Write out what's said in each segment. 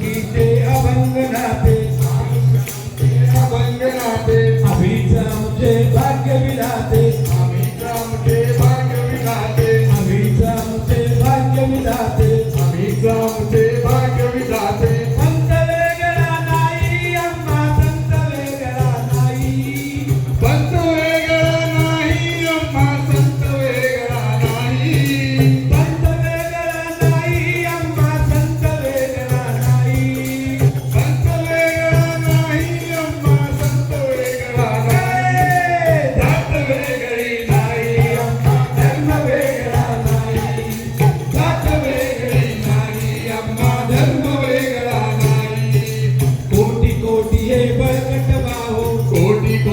தூங்கிட்டே அவங்க நான்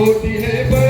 ہوتی ہے